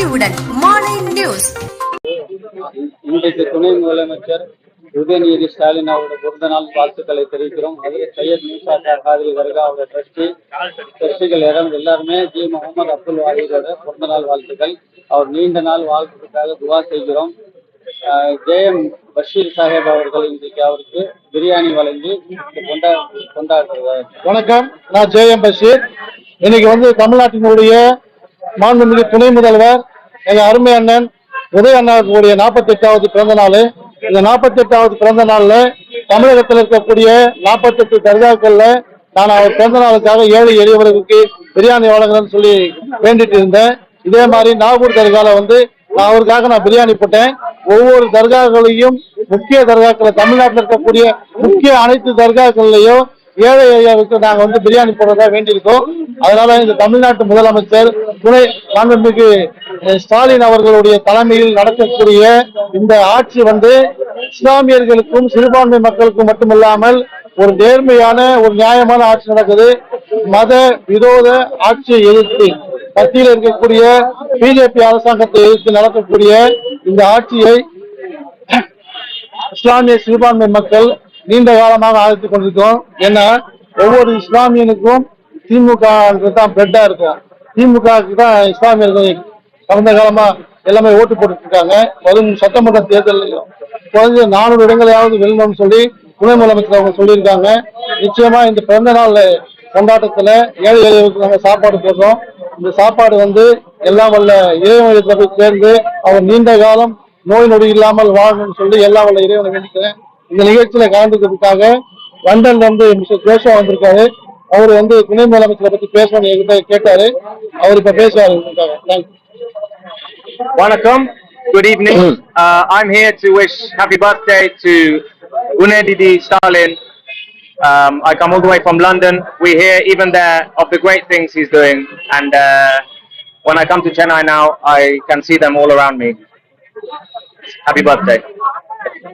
அறிவுடன் மாலை நியூஸ். இன்றைக்கு துணை முதலமைச்சர் உதயநிதி ஸ்டாலின் அவருடைய பிறந்த நாள் வாழ்த்துக்களை தெரிவிக்கிறோம். அதில் சையத் மூசா காதிரி வருகா அவருடைய ட்ரஸ்டி ட்ரஸ்டிகள் இடம் எல்லாருமே ஜி. முகமது அப்துல் வாஹிதோட பிறந்த நாள் வாழ்த்துக்கள். அவர் நீண்ட நாள் வாழ்த்துக்காக துவா செய்கிறோம். ஜேஎம் பஷீர் சாஹேப் அவர்கள் இன்றைக்கு அவருக்கு பிரியாணி வழங்கி கொண்டா கொண்டாடுறார் வணக்கம். நான் ஜே. எம். பஷீர். இன்னைக்கு வந்து தமிழ்நாட்டினுடைய மாண்புமிகு துணை முதல்வர் எங்க அருமை அண்ணன் உதய அண்ணாவுடைய நாற்பத்தி எட்டாவது பிறந்த நாள். இந்த நாற்பத்தி எட்டாவது பிறந்த நாள்ல தமிழகத்தில் இருக்கக்கூடிய நாற்பத்தி எட்டு தர்காக்கள்ல நான் அவர் பிறந்த நாளுக்காக ஏழை எளியவர்களுக்கு பிரியாணி வழங்குறேன்னு சொல்லி வேண்டிட்டு இருந்தேன். இதே மாதிரி நாகூர் தர்கால வந்து நான் அவருக்காக நான் பிரியாணி போட்டேன். ஒவ்வொரு தர்காக்களையும் முக்கிய தர்காக்களை தமிழ்நாட்டில் இருக்கக்கூடிய முக்கிய அனைத்து தர்காக்கள்லையும் ஏழை ஏரியாவுக்கு நாங்கள் வந்து பிரியாணி போடுறதா வேண்டியிருக்கோம். அதனால இந்த தமிழ்நாட்டு முதலமைச்சர் துணை மாண்புமிகு ஸ்டாலின் அவர்களுடைய தலைமையில் நடக்கக்கூடிய இந்த ஆட்சி வந்து இஸ்லாமியர்களுக்கும் சிறுபான்மை மக்களுக்கும் மட்டுமல்லாமல் ஒரு நேர்மையான ஒரு நியாயமான ஆட்சி நடக்குது. மத விரோத ஆட்சியை எதிர்த்து மத்தியில் இருக்கக்கூடிய பிஜேபி அரசாங்கத்தை எதிர்த்து நடக்கக்கூடிய இந்த ஆட்சியை இஸ்லாமிய சிறுபான்மை மக்கள் நீண்ட காலமாக ஆதரித்துக் கொண்டிருக்கோம் ஏன்னா ஒவ்வொரு இஸ்லாமியனுக்கும் திமுக தான் பெட்டா இருக்கும். திமுகவுக்கு தான் இஸ்லாமியர்கள் கடந்த காலமா எல்லாமே ஓட்டு போட்டுட்டு இருக்காங்க வரும் சட்டமன்ற தேர்தலையும் குறைஞ்ச நானூறு இடங்களையாவது வெல்லணும்னு சொல்லி துணை முதலமைச்சர் அவங்க சொல்லியிருக்காங்க. நிச்சயமா இந்த பிறந்த நாள் கொண்டாட்டத்துல ஏழை ஏழைகளுக்கு நாங்கள் சாப்பாடு போடுறோம். இந்த சாப்பாடு வந்து எல்லாம் வல்ல இறைவனத்தில் போய் சேர்ந்து அவர் நீண்ட காலம் நோய் நொடி இல்லாமல் வாழணும்னு சொல்லி எல்லாம் வல்ல இறைவனை வேண்டிக்கிறேன். இந்த நிகழ்ச்சியில கலந்துக்கிறதுக்காக லண்டன்ல இருந்து மிஸ்டர் ஜோஷா வந்திருக்காரு. அவர் வந்து துணை முதலமைச்சரை பத்தி பேசணும்னு என்கிட்ட கேட்டாரு அவர் இப்ப பேசுவாரு உங்களுக்காக thank you Vanakkam. Good evening. Uh, I'm here to wish happy birthday to Unedidi Stalin. Um, I come all the way from London. We hear even there of the great things he's doing, and uh, when I come to Chennai now, I can see them all around me. Happy birthday.